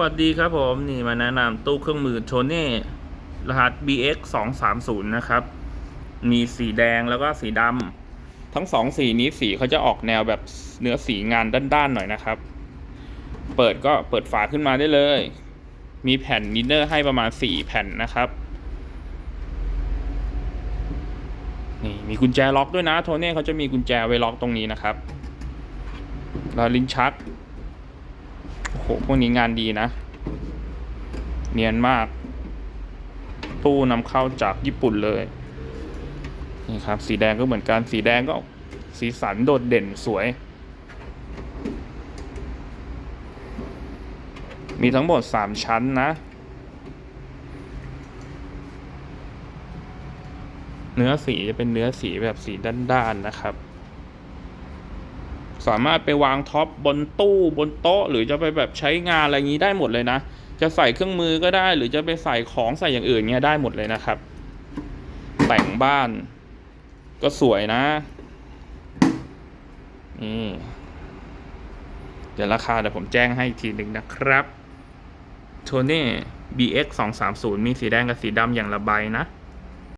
วัสดีครับผมนี่มาแนะนำตู้เครื่องมือโชเน่รหัส BX 2 3 0นะครับ มีสีแดงแล้วก็สีดำทั้งสองสีนี้สีเขาจะออกแนวแบบเนื้อสีงานด้านๆหน่อยนะครับ เปิดก็เปิดฝาขึ้นมาได้เลย มีแผ่นนินเนอร์ให้ประมาณ 4 แผ่นนะครับ นี่มีกุญแจล็อกด้วยนะ โทเน่เขาจะมีกุญแจไว้ล็อกตรงนี้นะครับแล้วลิ้นชัก โหพวกนี้งานดีนะ เนียนมาก ตู้นำเข้าจากญี่ปุ่นเลย นี่ครับ สีแดงก็เหมือนกัน สีแดงก็สีสันโดดเด่นสวย มีทั้งหมด 3 ชั้นนะ เนื้อสีจะเป็นเนื้อสีแบบสีด้านๆนะครับ สามารถไปวางท็อปบนตู้บนโต๊ะ หรือจะไปแบบใช้งานอะไรอย่างนี้ได้หมดเลยนะ จะใส่เครื่องมือก็ได้ หรือจะไปใส่ของใส่อย่างอื่นเนี้ยได้หมดเลยนะครับ แต่งบ้านก็สวยนะนี่เดี๋ยวราคาเดี๋ยวผมแจ้งให้อีกทีหนึ่งนะครับโทเน่ BX 2 3 0มีสีแดงกับสีดำอย่างละใบนะ